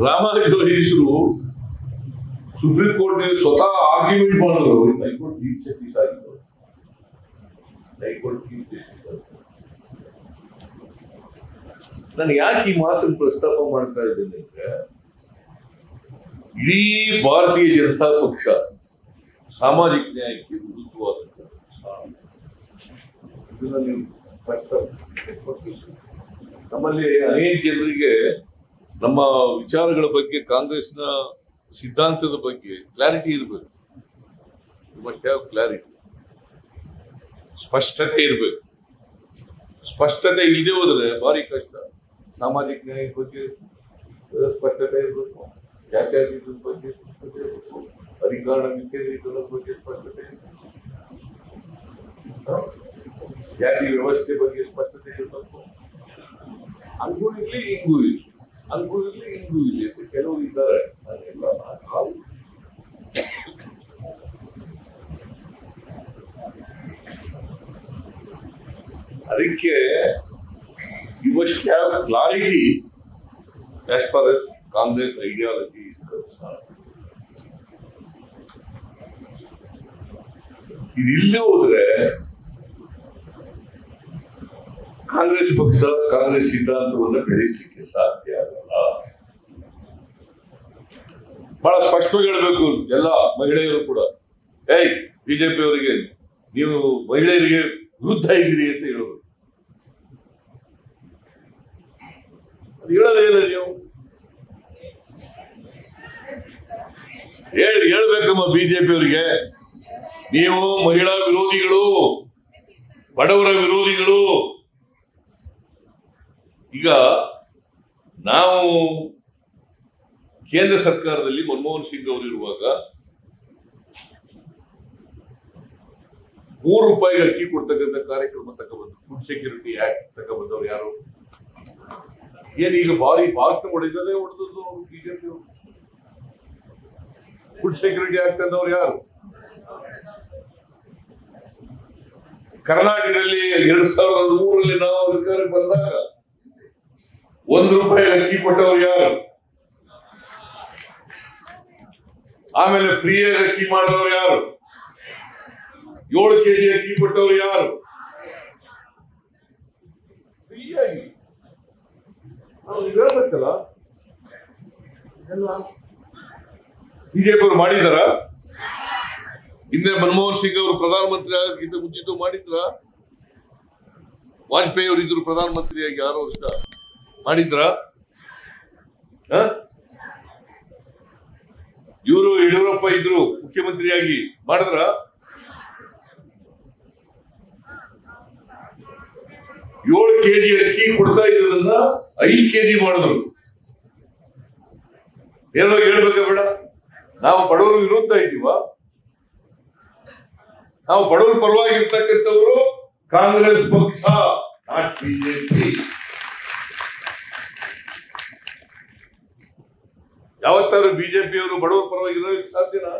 ರಾಮಾನುಜರು supreme ಕೋರ್ಟ್ನಲ್ಲಿ ಸ್ವತಃ argument ಮಾಡಿದ್ರು ಹೈಕೋರ್ಟ್ ಚೀಫ್ ಜಸ್ಟಿಸ್ ನಾನು ಯಾಕೆ ಈ ಮಾತನ್ನು ಪ್ರಸ್ತಾಪ ಮಾಡ್ತಾ ಇದ್ದೇನೆ ಅಂದ್ರೆ, ಇಡೀ ಭಾರತೀಯ ಜನತಾ ಪಕ್ಷ ಸಾಮಾಜಿಕ ನ್ಯಾಯಕ್ಕೆ ವಿರುದ್ಧವಾದ. ಇದನ್ನ ನೀವು ಸ್ಪಷ್ಟ ನಮ್ಮಲ್ಲಿ ಅನೇಕ ಜನರಿಗೆ ನಮ್ಮ ವಿಚಾರಗಳ ಬಗ್ಗೆ, ಕಾಂಗ್ರೆಸ್ನ ಸಿದ್ಧಾಂತದ ಬಗ್ಗೆ ಕ್ಲಾರಿಟಿ ಇರಬೇಕು. ಮಸ್ಟ್ ಹ್ಯಾವ್ ಕ್ಲಾರಿಟಿ ಸ್ಪಷ್ಟತೆ ಇರಬೇಕು. ಸ್ಪಷ್ಟತೆ ಇಲ್ಲದೆ ಹೋದ್ರೆ ಭಾರಿ ಕಷ್ಟ. ಸಾಮಾಜಿಕ ನ್ಯಾಯದ ಬಗ್ಗೆ ಸ್ಪಷ್ಟತೆ ಇರಬೇಕು. ಜಾತ್ಯಾತೀತದ ಬಗ್ಗೆ ಸ್ಪಷ್ಟತೆ ಇರಬೇಕು. ಅಧಿಕಾರ ವಿಕೇಂದ್ರೀಕರಣದ ಬಗ್ಗೆ ಸ್ಪಷ್ಟತೆ ಇರಬೇಕು. ಜಾತಿ ವ್ಯವಸ್ಥೆ ಬಗ್ಗೆ ಸ್ಪಷ್ಟತೆ ಇರಬೇಕು. ಹಂಗೂ ಇರಲಿ, ಹಿಂಗೂ ಇರ್ಲಿ. ಹಂಗೂ ಇರ್ಲಿ ಹಿಂಗೂ ಇರ್ಲಿ ಅಂತ ಕೆಲವರು ಇದ್ದಾರೆ ಅದೆಲ್ಲ ನಾವು ಅದಕ್ಕೆ you must have clarity as far as Congress ideology ಇದಿಲ್ಲದೆ ಹೋದ್ರೆ ಕಾಂಗ್ರೆಸ್ ಪಕ್ಷ, ಕಾಂಗ್ರೆಸ್ ಸಿದ್ಧಾಂತವನ್ನು ಬೆಳೆಸಲಿಕ್ಕೆ ಸಾಧ್ಯ ಆಗಲ್ಲ. ಬಹಳ ಸ್ಪಷ್ಟವಾಗಿ ಹೇಳ್ಬೇಕು ಎಲ್ಲ ಮಹಿಳೆಯರು ಕೂಡ. ಏಯ್, ಬಿಜೆಪಿ ಅವರಿಗೆ, ನೀವು ಮಹಿಳೆಯರಿಗೆ ವಿರುದ್ಧ ಇದ್ದೀರಿ ಅಂತ ಅದು ಹೇಳೋದೇನು ನೀವು. ಹೇಳಿ, ಹೇಳ್ಬೇಕಮ್ಮ ಬಿಜೆಪಿ ಅವರಿಗೆ. ನೀವು ಮಹಿಳಾ ವಿರೋಧಿಗಳು, ಬಡವರ ವಿರೋಧಿಗಳು ಈಗ ನಾವು ಕೇಂದ್ರ ಸರ್ಕಾರದಲ್ಲಿ ಮನಮೋಹನ್ ಸಿಂಗ್ ಅವರು ಇರುವಾಗ ಮೂರು ರೂಪಾಯಿಗೆ ಅಕ್ಕಿ ಕೊಡ್ತಕ್ಕಂಥ ಕಾರ್ಯಕ್ರಮ ತಗೊಬಂದು ಫುಡ್ ಸೆಕ್ಯೂರಿಟಿ ಆಕ್ಟ್ ತಗೊಬಂದವ್ರು ಯಾರು? ಏನೀಗ ಭಾರಿ ಭಾಷಣ ಹೊಡೆದದೇ ಹೊಡೆದದ್ದು ಬಿಜೆಪಿ ಫುಡ್ ಸೆಕ್ಯೂರಿಟಿ ಆಕ್ಟ್ ಅಂದವ್ರು ಯಾರು? ಕರ್ನಾಟಕದಲ್ಲಿ ಎರಡ್ ಸಾವಿರದ ಮೂರರಲ್ಲಿ ನಾವು ಅಧಿಕಾರಕ್ಕೆ ಬಂದಾಗ ಒಂದು ರೂಪಾಯಿ ಅಕ್ಕಿ ಕೊಟ್ಟವ್ರು ಯಾರು? ಆಮೇಲೆ ಫ್ರೀಯಾಗಿ ಅಕ್ಕಿ ಮಾಡಿದವ್ರು ಯಾರು? ಏಳು ಕೆಜಿ ಅಕ್ಕಿ ಕೊಟ್ಟವ್ರು ಯಾರು? ಫ್ರೀಯಾಗಿ ನಾವು ಹೇಳ್ಬೇಕಲ್ಲ? ಬಿಜೆಪಿ ಅವರು ಮಾಡಿದಾರ ಹಿಂದೆ ಮನಮೋಹನ್ ಸಿಂಗ್ ಅವರು ಪ್ರಧಾನಮಂತ್ರಿ ಆಗೋಕ್ಕಿಂತ ಮುಂಚಿತ ಮಾಡಿದ್ರ? ವಾಜಪೇಯಿ ಅವರು ಇದ್ರು ಪ್ರಧಾನಮಂತ್ರಿಯಾಗಿ ಆರು ವರ್ಷ. ಮಾಡಿದ್ರ? ಇವರು ಯಡಿಯೂರಪ್ಪ ಇದ್ರು, ಮುಖ್ಯಮಂತ್ರಿಯಾಗಿ ಮಾಡಿದ್ರ? ಏಳು ಕೆಜಿ ಅಕ್ಕಿ ಕೊಡ್ತಾ ಇದ್ದದನ್ನ ಐದು ಕೆಜಿ ಮಾಡಿದ್ರು. ಏನೋ ಹೇಳ್ಬೇಕ ಬೇಡ? ನಾವು ಬಡವರ ವಿರುದ್ಧ ಇದ್ದೀವ? ನಾವು ಬಡವರ ಪರವಾಗಿರ್ತಕ್ಕಂಥವ್ರು ಕಾಂಗ್ರೆಸ್ ಪಕ್ಷ, ನಾಟ್ ಬಿಜೆಪಿ. ಯಾವತ್ತಾದ್ರೂ ಬಿಜೆಪಿ ಅವರು ಬಡವರ ಪರವಾಗಿ ಇರೋದಕ್ಕೆ ಸಾಧ್ಯನಾ?